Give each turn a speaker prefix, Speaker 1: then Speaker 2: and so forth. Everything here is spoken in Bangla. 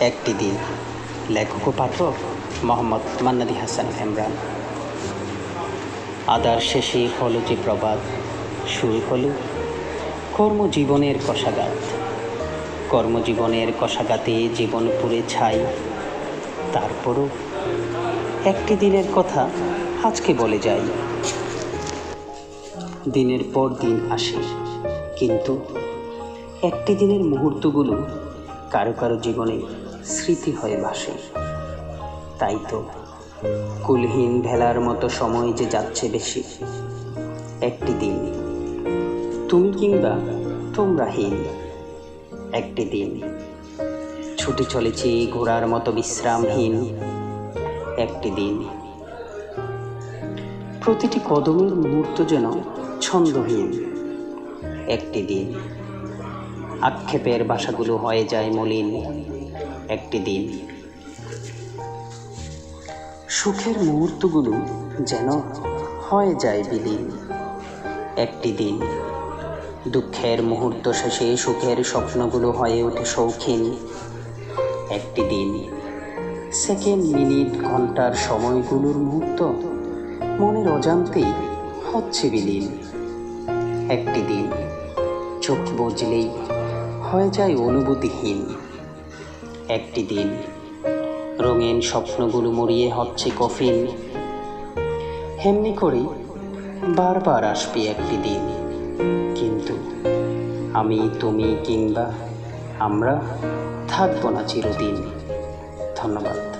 Speaker 1: একটি দিন। লেখক ও পাঠক মোহাম্মদ মান্নাদি হাসান হেমরান আদার শেষে হলো যে প্রবাদ, শুরু হলো কর্মজীবনের কষাঘাত। কর্মজীবনের কষাঘাতে জীবন পুড়ে ছাই। তারপরও একটি দিনের কথা আজকে বলে যাই। দিনের পর দিন আসে, কিন্তু একটি দিনের মুহূর্তগুলো কারও কারও জীবনে স্মৃতি হয়ে ভাসে। তাই তো কুলহীন ভেলার মতো সময় যে যাচ্ছে বেশি। একটি দিন তুমি কিংবা তোমরা হীন। একটি দিন ছুটে চলেছি ঘোড়ার মতো বিশ্রামহীন। একটি দিন প্রতিটি কদমের মুহূর্ত যেন ছন্দহীন। একটি দিন আক্ষেপের বাসাগুলো হয়ে যায় মলিন। একটি দিন। সুখের মুহূর্তগুলো যেন হয়ে যায় বিলীন। একটি দিন, দুঃখের মুহূর্ত শেষে সুখের স্বপ্নগুলো হয়ে ওঠে শৌখিন। একটি দিন, সেকেন্ড মিনিট ঘণ্টার সময়গুলোর মুহূর্ত মনের অজান্তেই হচ্ছে বিলীন। একটি দিন, চোখ বুঝলেই হয়ে যায় অনুভূতিহীন। একটি দিন রঙিন স্বপ্নগুলো মরিয়ে হচ্ছে কফিন। হেমনি করে বারবার আসবে একটি দিন। কিন্তু আমি, তুমি কিংবা আমরা থাকব না চিরদিন। ধন্যবাদ।